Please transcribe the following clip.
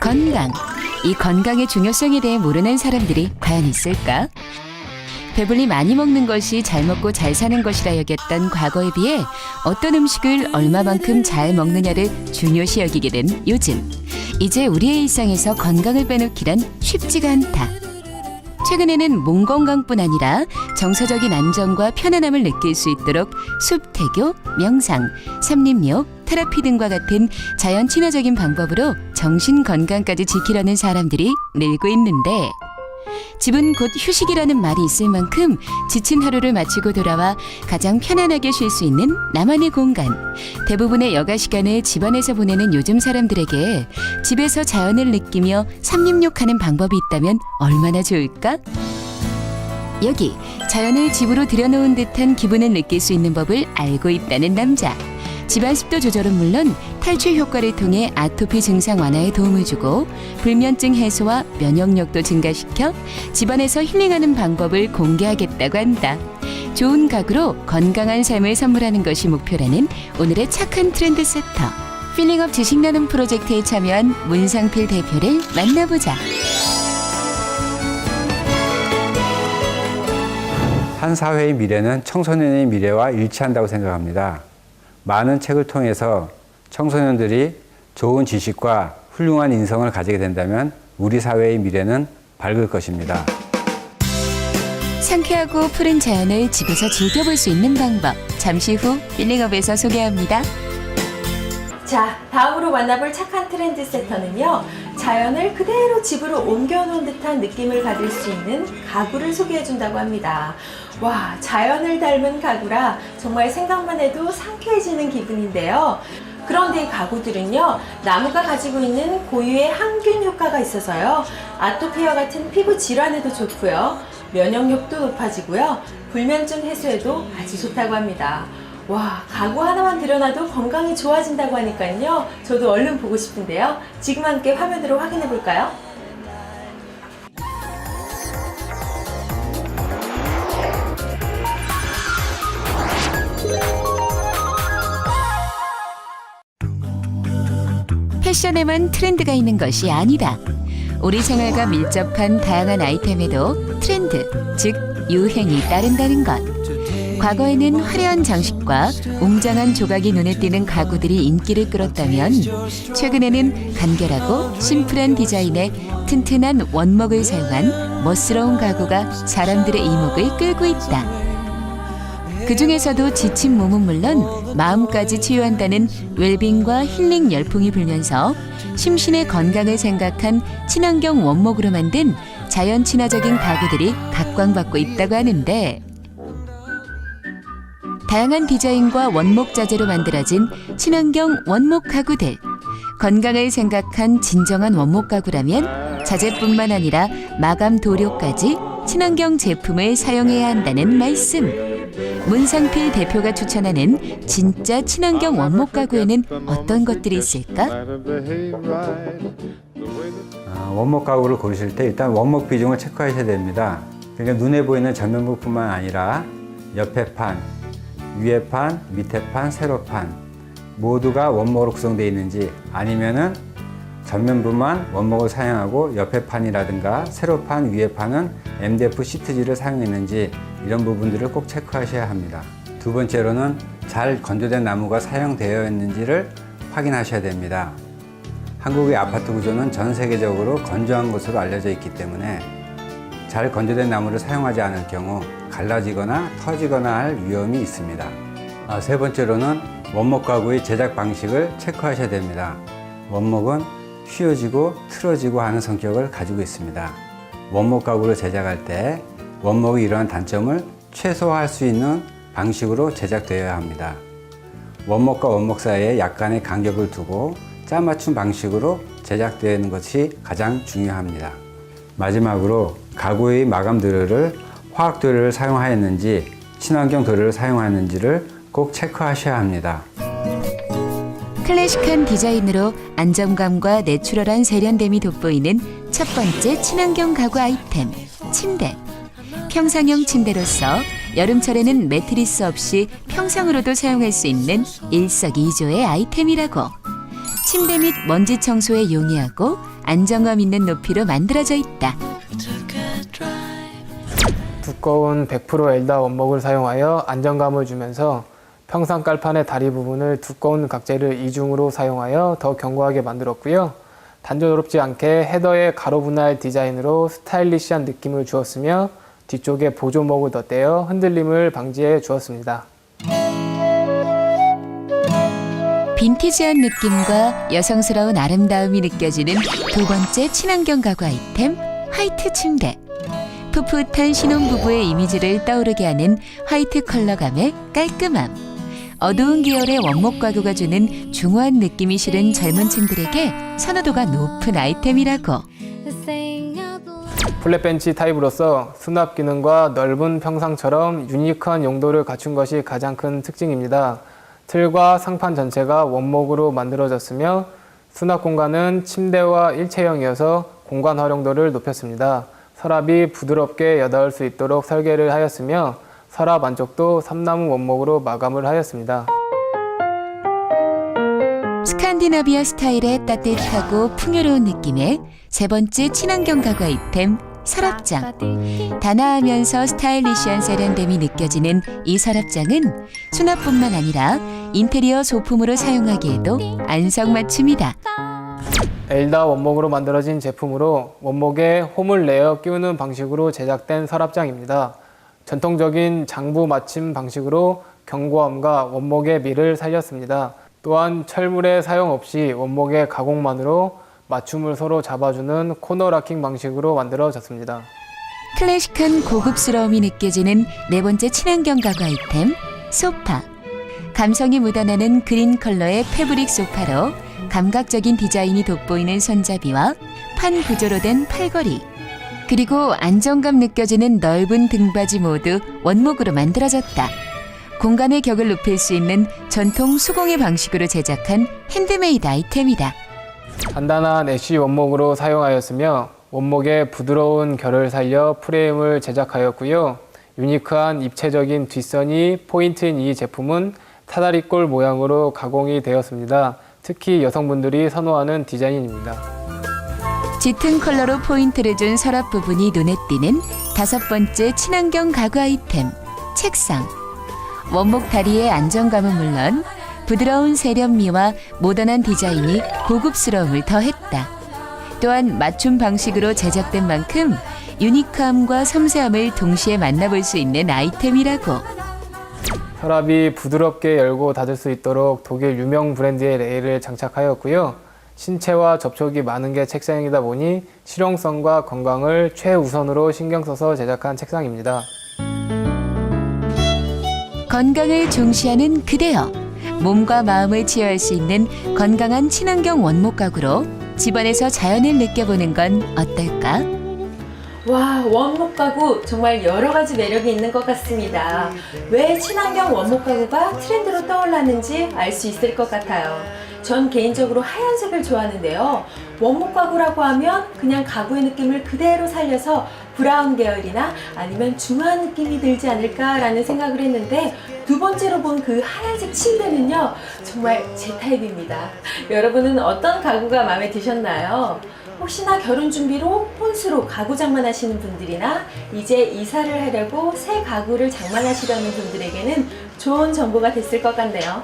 건강. 이 건강의 중요성에 대해 모르는 사람들이 과연 있을까? 배불리 많이 먹는 것이 잘 먹고 잘 사는 것이라 여겼던 과거에 비해 어떤 음식을 얼마만큼 잘 먹느냐를 중요시 여기게 된 요즘. 이제 우리의 일상에서 건강을 빼놓기란 쉽지가 않다. 최근에는 몸 건강뿐 아니라 정서적인 안정과 편안함을 느낄 수 있도록 숲태교, 명상, 삼림욕, 테라피 등과 같은 자연 친화적인 방법으로 정신 건강까지 지키려는 사람들이 늘고 있는데 집은 곧 휴식이라는 말이 있을 만큼 지친 하루를 마치고 돌아와 가장 편안하게 쉴 수 있는 나만의 공간. 대부분의 여가 시간을 집안에서 보내는 요즘 사람들에게 집에서 자연을 느끼며 삼림욕하는 방법이 있다면 얼마나 좋을까? 여기 자연을 집으로 들여놓은 듯한 기분을 느낄 수 있는 법을 알고 있다는 남자. 집안 습도 조절은 물론 탈출 효과를 통해 아토피 증상 완화에 도움을 주고 불면증 해소와 면역력도 증가시켜 집안에서 힐링하는 방법을 공개하겠다고 한다. 좋은 가구로 건강한 삶을 선물하는 것이 목표라는 오늘의 착한 트렌드 세터. 필링업 지식 나눔 프로젝트에 참여한 문상필 대표를 만나보자. 한 사회의 미래는 청소년의 미래와 일치한다고 생각합니다. 많은 책을 통해서 청소년들이 좋은 지식과 훌륭한 인성을 가지게 된다면 우리 사회의 미래는 밝을 것입니다. 상쾌하고 푸른 자연을 집에서 즐겨볼 수 있는 방법. 잠시 후 필링업에서 소개합니다. 자, 다음으로 만나볼 착한 트렌드 세터는요. 자연을 그대로 집으로 옮겨놓은 듯한 느낌을 받을 수 있는 가구를 소개해준다고 합니다. 와, 자연을 닮은 가구라 정말 생각만 해도 상쾌해지는 기분인데요. 그런데 이 가구들은요, 나무가 가지고 있는 고유의 항균 효과가 있어서요, 아토피와 같은 피부 질환에도 좋고요, 면역력도 높아지고요, 불면증 해소에도 아주 좋다고 합니다. 와, 가구 하나만 들여놔도 건강이 좋아진다고 하니까요. 저도 얼른 보고 싶은데요. 지금 함께 화면으로 확인해 볼까요? 패션에만 트렌드가 있는 것이 아니다. 우리 생활과 밀접한 다양한 아이템에도 트렌드, 즉 유행이 따른다는 것. 과거에는 화려한 장식과 웅장한 조각이 눈에 띄는 가구들이 인기를 끌었다면 최근에는 간결하고 심플한 디자인에 튼튼한 원목을 사용한 멋스러운 가구가 사람들의 이목을 끌고 있다. 그 중에서도 지친 몸은 물론 마음까지 치유한다는 웰빙과 힐링 열풍이 불면서 심신의 건강을 생각한 친환경 원목으로 만든 자연 친화적인 가구들이 각광받고 있다고 하는데 다양한 디자인과 원목 자재로 만들어진 친환경 원목 가구들. 건강을 생각한 진정한 원목 가구라면 자재뿐만 아니라 마감 도료까지 친환경 제품을 사용해야 한다는 말씀. 문상필 대표가 추천하는 진짜 친환경 원목 가구에는 어떤 것들이 있을까? 아, 원목 가구를 고르실 때 일단 원목 비중을 체크하셔야 됩니다. 그러니까 눈에 보이는 전면부뿐만 아니라 옆에 판, 위에 판, 밑에 판, 세로 판 모두가 원목으로 구성되어 있는지 아니면은 전면부만 원목을 사용하고 옆에 판이라든가 세로 판, 위에 판은 MDF 시트지를 사용했는지 이런 부분들을 꼭 체크하셔야 합니다. 두 번째로는 잘 건조된 나무가 사용되어 있는지를 확인하셔야 됩니다. 한국의 아파트 구조는 전 세계적으로 건조한 것으로 알려져 있기 때문에 잘 건조된 나무를 사용하지 않을 경우 갈라지거나 터지거나 할 위험이 있습니다. 아, 세 번째로는 원목 가구의 제작 방식을 체크하셔야 됩니다. 원목은 휘어지고 틀어지고 하는 성격을 가지고 있습니다. 원목 가구를 제작할 때 원목의 이러한 단점을 최소화할 수 있는 방식으로 제작되어야 합니다. 원목과 원목 사이에 약간의 간격을 두고 짜맞춤 방식으로 제작되는 것이 가장 중요합니다. 마지막으로 가구의 마감 도료를 화학 도료를 사용하였는지 친환경 도료를 사용하였는지를 꼭 체크하셔야 합니다. 클래식한 디자인으로 안정감과 내추럴한 세련됨이 돋보이는 첫 번째 친환경 가구 아이템 침대. 평상형 침대로서 여름철에는 매트리스 없이 평상으로도 사용할 수 있는 일석이조의 아이템이라고. 침대 및 먼지 청소에 용이하고 안정감 있는 높이로 만들어져 있다. 두꺼운 100% 엘다 원목을 사용하여 안정감을 주면서 평상 깔판의 다리 부분을 두꺼운 각재를 이중으로 사용하여 더 견고하게 만들었고요. 단조롭지 않게 헤더의 가로 분할 디자인으로 스타일리시한 느낌을 주었으며 뒤쪽에 보조목을 덧대어 흔들림을 방지해 주었습니다. 빈티지한 느낌과 여성스러운 아름다움이 느껴지는 두 번째 친환경 가구 아이템 화이트 침대. 풋풋한 신혼부부의 이미지를 떠오르게 하는 화이트 컬러감의 깔끔함. 어두운 계열의 원목 가구가 주는 중후한 느낌이 실은 젊은 층들에게 선호도가 높은 아이템이라고. 플랫벤치 타입으로서 수납 기능과 넓은 평상처럼 유니크한 용도를 갖춘 것이 가장 큰 특징입니다. 틀과 상판 전체가 원목으로 만들어졌으며 수납 공간은 침대와 일체형이어서 공간 활용도를 높였습니다. 서랍이 부드럽게 여닿을 수 있도록 설계를 하였으며 서랍 안쪽도 삼나무 원목으로 마감을 하였습니다. 스칸디나비아 스타일의 따뜻하고 풍요로운 느낌의 세 번째 친환경 가구 아이템 서랍장. 단아하면서 스타일리시한 세련됨이 느껴지는 이 서랍장은 수납뿐만 아니라 인테리어 소품으로 사용하기에도 안성맞춤이다. 엘다 원목으로 만들어진 제품으로 원목에 홈을 내어 끼우는 방식으로 제작된 서랍장입니다. 전통적인 장부 맞춤 방식으로 견고함과 원목의 미를 살렸습니다. 또한 철물의 사용 없이 원목의 가공만으로 맞춤을 서로 잡아주는 코너 락킹 방식으로 만들어졌습니다. 클래식한 고급스러움이 느껴지는 네 번째 친환경 가구 아이템 소파. 감성이 묻어나는 그린 컬러의 패브릭 소파로 감각적인 디자인이 돋보이는 손잡이와 판 구조로 된 팔걸이. 그리고 안정감 느껴지는 넓은 등받이 모두 원목으로 만들어졌다. 공간의 격을 높일 수 있는 전통 수공예 방식으로 제작한 핸드메이드 아이템이다. 단단한 애쉬 원목으로 사용하였으며 원목의 부드러운 결을 살려 프레임을 제작하였고요. 유니크한 입체적인 뒷선이 포인트인 이 제품은 사다리꼴 모양으로 가공이 되었습니다. 특히 여성분들이 선호하는 디자인입니다. 짙은 컬러로 포인트를 준 서랍 부분이 눈에 띄는 다섯 번째 친환경 가구 아이템 책상 원목 다리의 안정감은 물론 부드러운 세련미와 모던한 디자인이 고급스러움을 더했다. 또한 맞춤 방식으로 제작된 만큼 유니크함과 섬세함을 동시에 만나볼 수 있는 아이템이라고. 서랍이 부드럽게 열고 닫을 수 있도록 독일 유명 브랜드의 레일을 장착하였고요. 신체와 접촉이 많은 게 책상이다 보니 실용성과 건강을 최우선으로 신경 써서 제작한 책상입니다. 건강을 중시하는 그대여 몸과 마음을 치유할 수 있는 건강한 친환경 원목 가구로 집안에서 자연을 느껴보는 건 어떨까? 와, 원목 가구 정말 여러 가지 매력이 있는 것 같습니다. 왜 친환경 원목 가구가 트렌드로 떠올랐는지 알 수 있을 것 같아요. 전 개인적으로 하얀색을 좋아하는데요. 원목 가구라고 하면 그냥 가구의 느낌을 그대로 살려서 브라운 계열이나 아니면 중화한 느낌이 들지 않을까라는 생각을 했는데 두 번째로 본 그 하얀색 침대는요 정말 제 타입입니다. 여러분은 어떤 가구가 마음에 드셨나요? 혹시나 결혼 준비로 혼수로 가구 장만하시는 분들이나 이제 이사를 하려고 새 가구를 장만하시려는 분들에게는 좋은 정보가 됐을 것 같네요.